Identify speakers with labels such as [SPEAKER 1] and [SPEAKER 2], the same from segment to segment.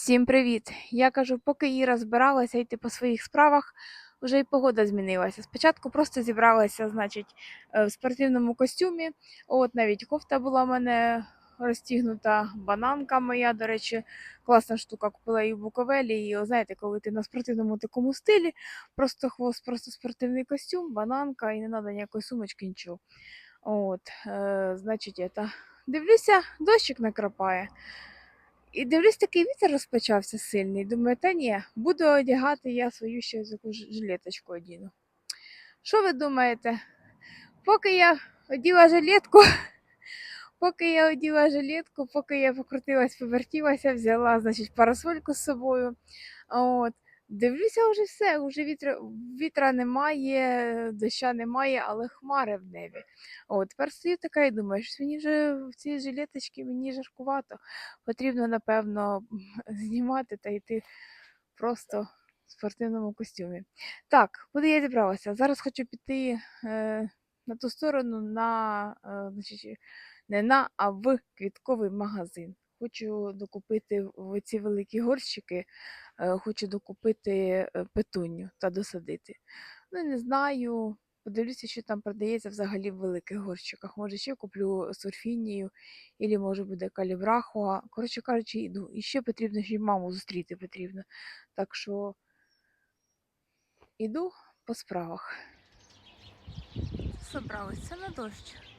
[SPEAKER 1] Всім привіт! Я кажу, поки Іра збиралася йти по своїх справах, вже й погода змінилася. Спочатку просто зібралася, значить, е, в спортивному костюмі. От навіть кофта була в мене розтігнута, бананка моя, до речі, класна штука. Купила її в Буковелі. І знаєте, коли ти на спортивному такому стилі, просто хвост, просто спортивний костюм, бананка, і не треба ніякої сумочки, нічого. От, е, значить, это. дивлюся, дощик накрапає. І дивлюсь, такий вітер розпочався сильний. Думаю, та ні, буду одягати я свою ще жилеточку одіну. Що ви думаєте? Поки я оділа жилетку, поки я оділа жилетку, поки я покрутилась, повертілася, взяла, значить, парасольку з собою. От. Дивлюся, вже все, вже вітра, вітра немає, доща немає, але хмари в небі. От, тепер стою така і думаю, що мені вже в цій жилеточці мені жаркувато потрібно, напевно, знімати та йти просто в спортивному костюмі. Так, куди я зібралася? Зараз хочу піти е, на ту сторону, на, е, не на, а в квітковий магазин. Хочу докупити в ці великі горщики, е, хочу докупити е, петуню та досадити. Ну, не знаю. Подивлюся, що там продається взагалі в великих горщиках. Може, ще куплю сурфінію, або може буде калібрахуа. Коротше кажучи, йду. І ще потрібно, ще й маму зустріти потрібно. Так що іду по справах. Собралась, це на дощ.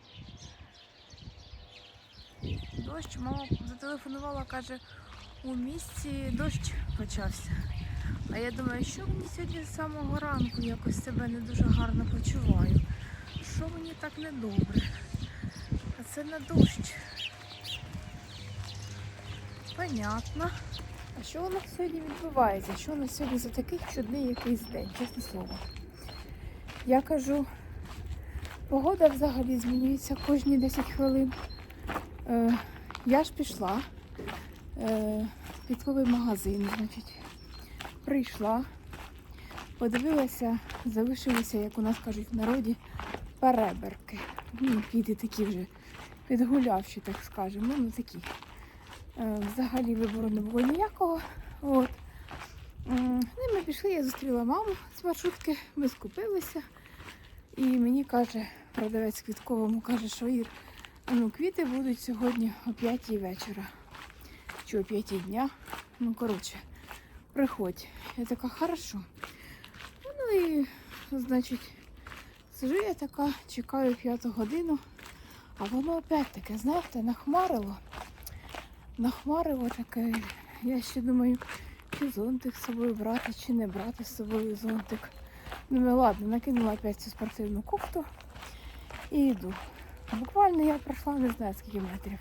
[SPEAKER 1] Дощ, мама зателефонувала, каже, у місті дощ почався. А я думаю, що мені сьогодні з самого ранку якось себе не дуже гарно почуваю. Що мені так недобре? А це на дощ. Понятно. А що у нас сьогодні відбувається? Що у нас сьогодні за такий чудний якийсь день, чесне слово. Я кажу, погода взагалі змінюється кожні 10 хвилин. Е, я ж пішла е, в квітковий магазин, значить, прийшла, подивилася, залишилися, як у нас кажуть в народі, переберки. Ну, піди такі вже підгулявші, так скажемо, ну такі. Е, Взагалі вибору не було ніякого. От. Ну, і ми пішли, я зустріла маму з маршрутки, ми скупилися. І мені каже, продавець квітковому каже, що Ір, ну, квіти будуть сьогодні о 5 вечора. Чи о 5 дня. Ну, коротше, приходь. Я така, хорошо. Ну і, значить, сижу я така, чекаю п'яту годину, а воно опять таке, знаєте, нахмарило. Нахмарило таке. Я ще думаю, чи зонтик з собою брати, чи не брати з собою зонтик. Думаю, ладно, накинула опять цю спортивну кофту і йду. Буквально я пройшла не знаю скільки метрів.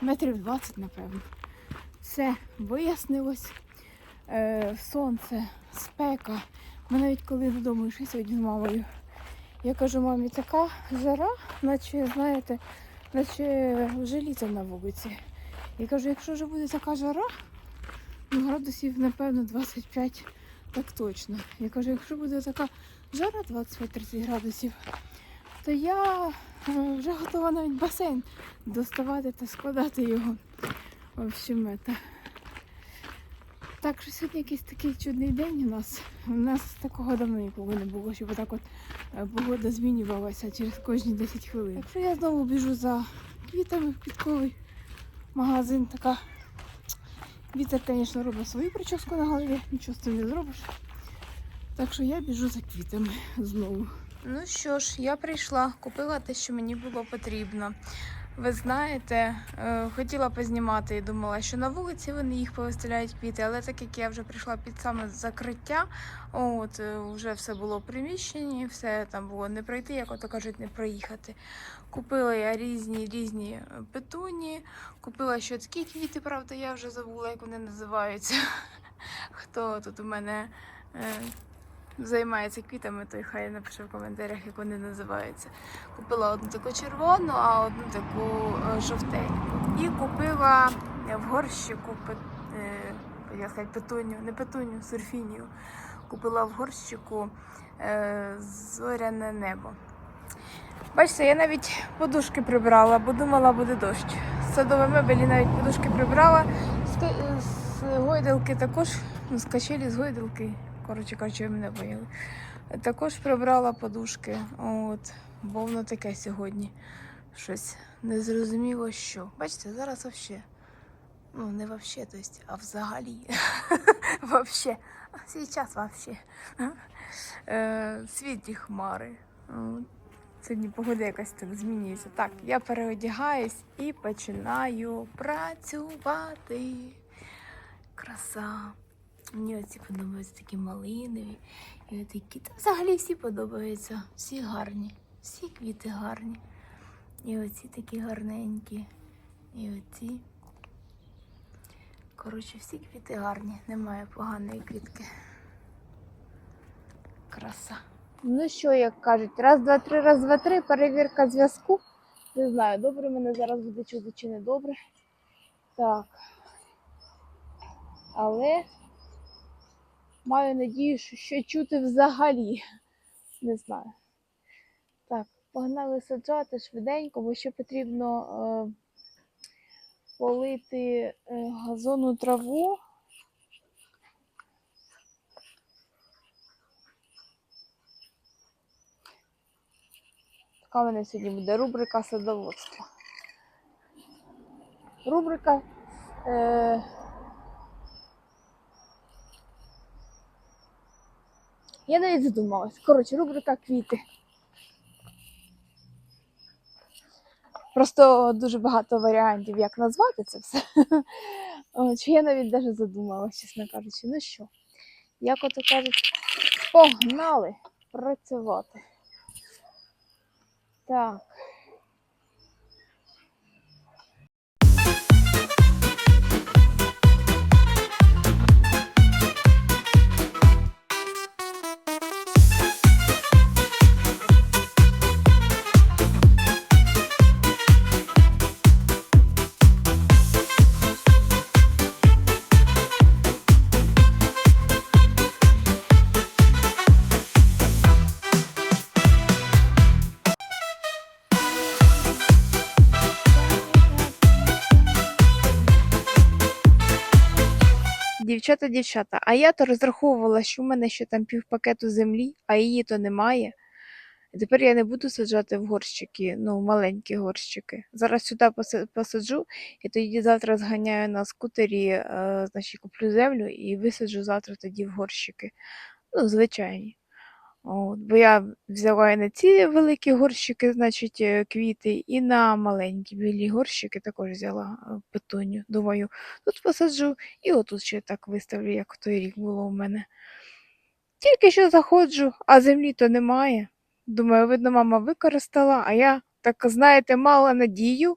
[SPEAKER 1] Метрів 20, напевно. Все вияснилось. Е, сонце, спека. Ми навіть коли додому йшли сьогодні з мамою. Я кажу, мамі, така жара, наче, знаєте, наче вже на вулиці. Я кажу, якщо вже буде така жара, ну, градусів, напевно, 25, так точно. Я кажу, якщо буде така жара 25-30 градусів, то я е, вже готова навіть басейн доставати та складати його. В общем, это. Так що сьогодні якийсь такий чудний день у нас. У нас такого давно ніколи не було, щоб так от е, погода змінювалася через кожні 10 хвилин. Так що я знову біжу за квітами в квітковий магазин. Така вітер, звісно, робить свою прическу на голові, нічого з цим не зробиш. Так що я біжу за квітами знову. Ну що ж, я прийшла, купила те, що мені було потрібно. Ви знаєте, е, хотіла познімати і думала, що на вулиці вони їх повиставляють квіти, але так як я вже прийшла під саме закриття, от е, вже все було в приміщенні, все там було не пройти, як ото кажуть, не проїхати. Купила я різні різні е, петуні, купила ще такі квіти, правда, я вже забула, як вони називаються. Хто тут у мене займається квітами, той хай напише в коментарях, як вони називаються. Купила одну таку червону, а одну таку е, жовтеньку. І купила в горщику пе- е, як сказати, петуню, не петуню, сурфінію. Купила в горщику е, зоряне небо. Бачите, я навіть подушки прибрала, бо думала, буде дощ. З мебелі навіть подушки прибрала. з гойдалки також, ну, з качелі з гойдалки, коротше кажучи, мене поняли. Також прибрала подушки. От, бо воно таке сьогодні. Щось незрозуміло що. Бачите, зараз вообще. Ну, не вообще, то а взагалі. вообще. Сейчас вообще. Е, світлі хмари. Сьогодні погода якась так змінюється. Так, я переодягаюсь і починаю працювати. Краса. Мені оці подобаються такі малинові. І такі. Та взагалі всі подобаються. Всі гарні. Всі квіти гарні. І оці такі гарненькі. І оці. Коротше, всі квіти гарні. Немає поганої квітки. Краса. Ну що, як кажуть, раз, два, три, раз, два, три, перевірка зв'язку. Не знаю, добре мене зараз буде чути чи не добре. Так. Але маю надію, що ще чути взагалі. Не знаю. Так, погнали саджати швиденько, бо ще потрібно е, полити е, газонну траву. Така в мене сьогодні буде рубрика садоводства. Рубрика. Е... Я навіть задумалась. Коротше, рубрика квіти. Просто дуже багато варіантів, як назвати це все. Чи я навіть навіть задумалась, чесно кажучи. Ну що, як ото кажуть, погнали працювати. Так. Дівчата, дівчата, а я то розраховувала, що в мене ще там півпакету землі, а її то немає. Тепер я не буду саджати в горщики, ну, маленькі горщики. Зараз сюди посаджу, і тоді завтра зганяю на скутері, е, значить, куплю землю і висаджу завтра тоді в горщики. Ну, звичайні. От, бо я взяла і на ці великі горщики, значить, е, квіти, і на маленькі білі горщики також взяла е, петуню. Думаю, тут посаджу і отут ще так виставлю, як той рік було у мене. Тільки що заходжу, а землі то немає. Думаю, видно, мама використала, а я так, знаєте, мала надію.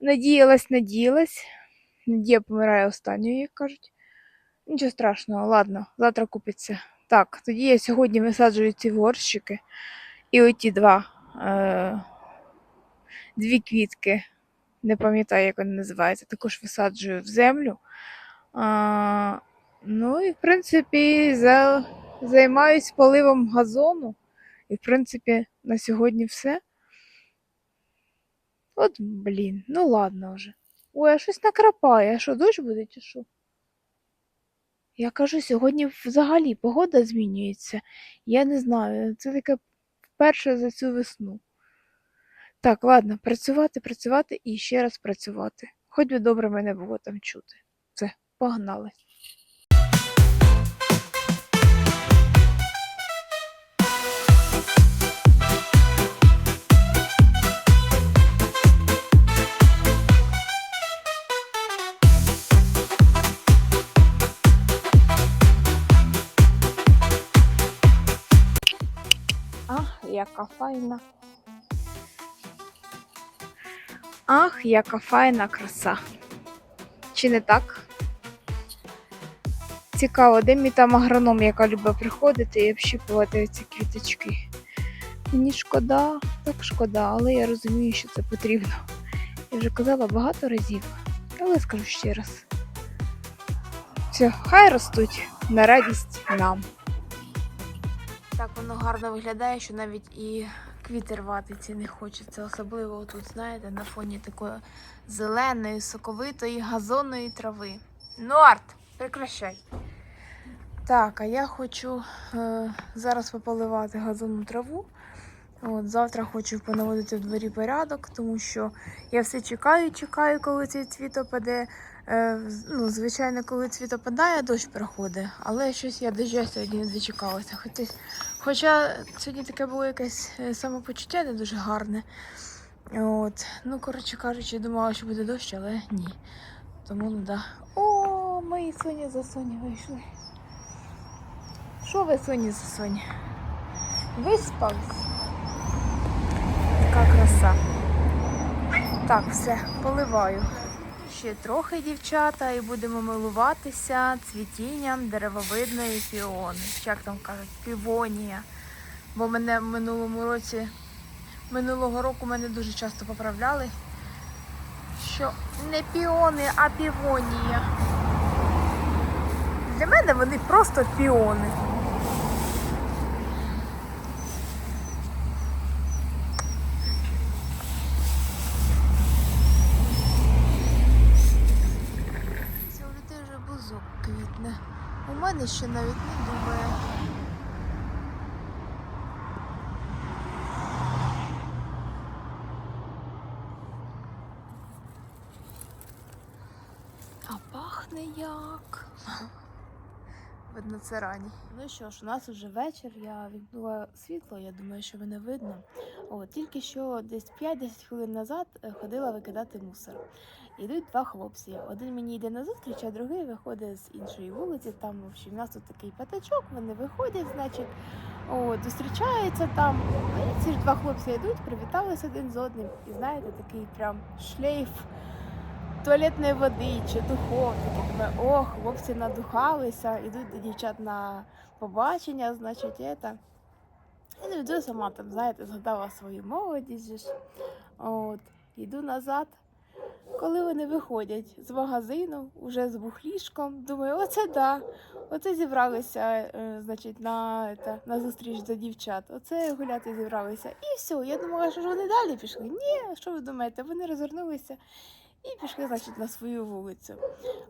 [SPEAKER 1] Надіялась, надіялась. Надія помирає останньою, як кажуть. Нічого страшного, ладно, завтра купиться. Так, тоді я сьогодні висаджую ці горщики. І оті два, е, дві квітки, не пам'ятаю, як вони називаються, також висаджую в землю. А, ну і в принципі за, займаюсь поливом газону. І в принципі на сьогодні все. От, блін, ну ладно вже. Ой, а щось накрапає. А що, дощ буде чи що? Я кажу, сьогодні взагалі погода змінюється. Я не знаю, це таке вперше за цю весну. Так, ладно, працювати, працювати і ще раз працювати. Хоч би добре мене було там чути. Все, погнали. Яка файна. Ах, яка файна краса. Чи не так? Цікаво, де мій там агроном, яка любить приходити і общіпувати ці квіточки. Мені шкода, так шкода, але я розумію, що це потрібно. Я вже казала багато разів, але скажу ще раз. Все, хай ростуть на радість нам. Воно гарно виглядає, що навіть і квіти рвати ці не хочеться. Особливо тут, знаєте, на фоні такої зеленої, соковитої, газонної трави. Ну, Арт, прекращай. Так, а я хочу е, зараз пополивати газонну траву. От, завтра хочу понаводити в дворі порядок, тому що я все чекаю, чекаю, коли цей цвіт опаде. Е, ну, звичайно, коли цвіт опадає, дощ проходить, але щось я дождя сьогодні не дочекалася. Хоча, хоча сьогодні таке було якесь е, самопочуття не дуже гарне. От. Ну, коротше кажучи, думала, що буде дощ, але ні. Тому ну да. О, мої соні за соні вийшли. Що ви соні за соні? Виспались? Така краса. Так, все, поливаю. Ще трохи дівчата і будемо милуватися цвітінням деревовидної піони. Як там кажуть, півонія. Бо мене в минулому році, минулого року мене дуже часто поправляли, що не піони, а півонія. Для мене вони просто піони. Це у людей вже бузок квітне. У мене ще навіть не думає. А пахне як. Видно, це рані. Ну що ж, у нас вже вечір. Я вімкнула світло, я думаю, що мене видно. От, тільки що десь 5-10 хвилин назад е, ходила викидати мусор. Йдуть два хлопці. Один мені йде на зустріч, а другий виходить з іншої вулиці. Там в общем, у нас тут такий п'ятачок, вони виходять, значить, от, зустрічаються там. І ці ж два хлопці йдуть, привіталися один з одним. І знаєте, такий прям шлейф туалетної води чи духов. Думаю, о, хлопці надухалися, йдуть до дівчат на побачення, значить, это. І не йду сама там, знаєте, згадала свою молодість. ж. От, йду назад. Коли вони виходять з магазину, уже з бухлішком, думаю, оце да. Оце зібралися, е, значить, на, это, на зустріч до дівчат. Оце гуляти зібралися. І все. Я думала, що ж вони далі пішли. Ні, що ви думаєте? Вони розвернулися і пішли, значить, на свою вулицю.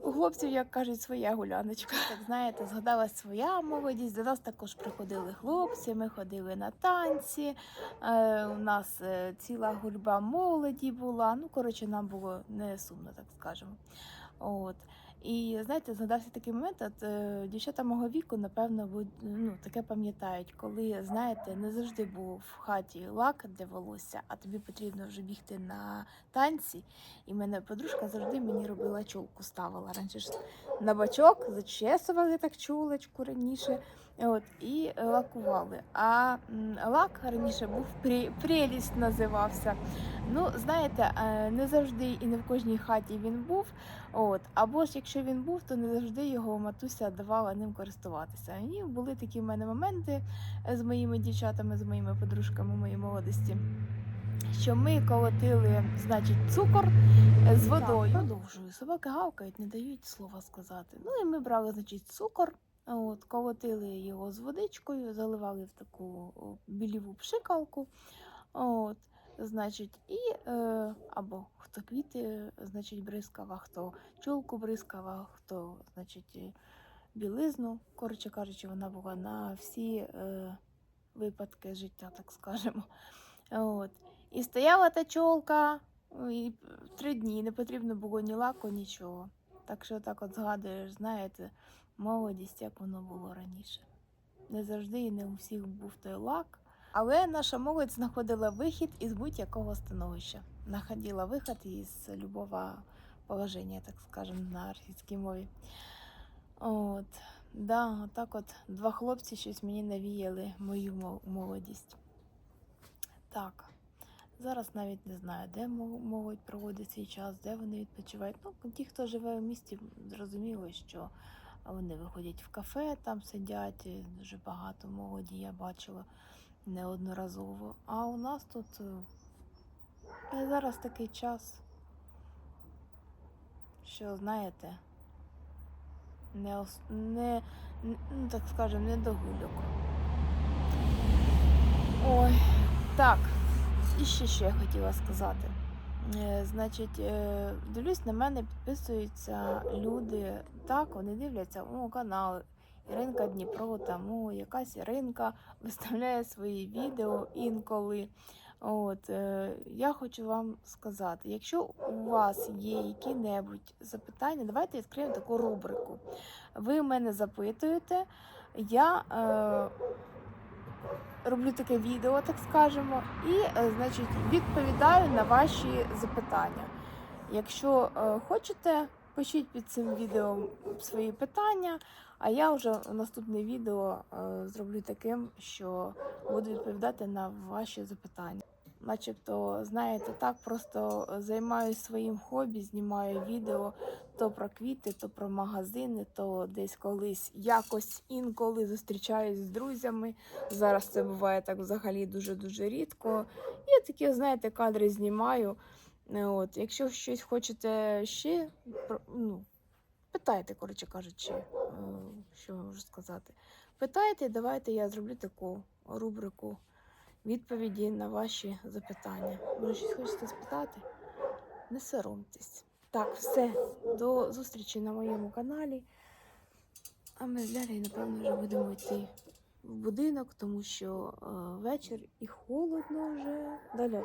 [SPEAKER 1] У хлопців, як кажуть, своя гуляночка. Так знаєте, згадалась своя молодість. До нас також приходили хлопці, ми ходили на танці. Е, у нас е, ціла гульба молоді була. Ну, коротше, нам було не сумно, так скажемо. От. І знаєте, згадався такий момент, от е, дівчата мого віку, напевно, буд- ну, таке пам'ятають, коли, знаєте, не завжди був в хаті лак для волосся, а тобі потрібно вже бігти на танці. І мене подружка завжди мені робила чолку, ставила раніше ж на бачок, зачесували так чолочку раніше. От, і лакували. А лак раніше був «Прі- прелість називався. Ну, знаєте, е, не завжди і не в кожній хаті він був. От. Або ж якщо він був, то не завжди його матуся давала ним користуватися. І були такі в мене моменти з моїми дівчатами, з моїми подружками моєї молодості. Що ми колотили, значить, цукор е, з водою. Продовжую. Собаки гавкають, не дають слова сказати. Ну і ми брали, значить, цукор, от, колотили його з водичкою, заливали в таку біліву пшикалку. От, значить, і е, або хто квіти, значить, бризкав, а хто чолку бризкав, а хто, значить, е, білизну. Коротше кажучи, вона була на всі е, випадки життя, так скажемо. От. І стояла та чолка і три дні, не потрібно було ні лаку, нічого. Так що так от згадуєш, знаєте, молодість, як воно було раніше. Не завжди і не у всіх був той лак. Але наша молодь знаходила вихід із будь-якого становища. Знаходила вихід із любого положення, так скажемо, на російській мові. От, да, отак от два хлопці щось мені навіяли мою молодість. Так, зараз навіть не знаю, де мо- молодь проводить свій час, де вони відпочивають. Ну, ті, хто живе в місті, зрозуміло, що вони виходять в кафе, там сидять, дуже багато молоді я бачила неодноразово. А у нас тут е, зараз такий час, що знаєте, не, не, ну, так скажемо, не до гульок. Ой, так, і ще що я хотіла сказати. Е, Значить, е, дивлюсь, на мене підписуються люди. Так, вони дивляться, о, канал Іринка Дніпро, там о, якась Іринка виставляє свої відео інколи. От, е, я хочу вам сказати, якщо у вас є які-небудь запитання, давайте відкриємо таку рубрику. Ви мене запитуєте, я е, роблю таке відео, так скажемо, і, е, значить, відповідаю на ваші запитання. Якщо е, хочете, пишіть під цим відео свої питання, а я вже наступне відео е, зроблю таким, що буду відповідати на ваші запитання. Начебто, знаєте, так просто займаюся своїм хобі, знімаю відео то про квіти, то про магазини, то десь колись якось інколи зустрічаюсь з друзями. Зараз це буває так взагалі дуже-дуже рідко. Я такі, знаєте, кадри знімаю. Е, От, якщо щось хочете ще, ну, питайте, коротше кажучи, е, що можу сказати. Питайте, давайте я зроблю таку рубрику відповіді на ваші запитання. Може, щось хочете спитати? Не соромтесь. Так, все. До зустрічі на моєму каналі. А ми Лялею, напевно, вже будемо йти в будинок, тому що е, вечір і холодно вже. Даля.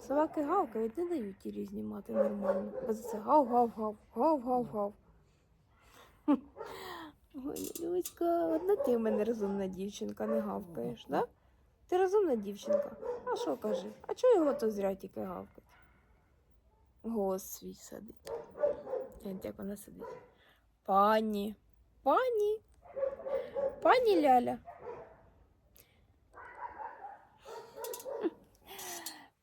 [SPEAKER 1] Собаки гавкають, не дають тірі знімати нормально. Без це гав-гав-гав, гав-гав-гав. Ой, Люська, одна ти в мене розумна дівчинка, не гавкаєш, да? Ти розумна дівчинка. А що кажи? А чого його то зря тільки гавкать? Голос свій сидить. Гляньте, як вона сидить. Пані. Пані. Пані Ляля.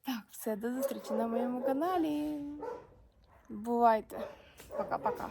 [SPEAKER 1] Так, все, до зустрічі на моєму каналі. Бувайте. Пока-пока.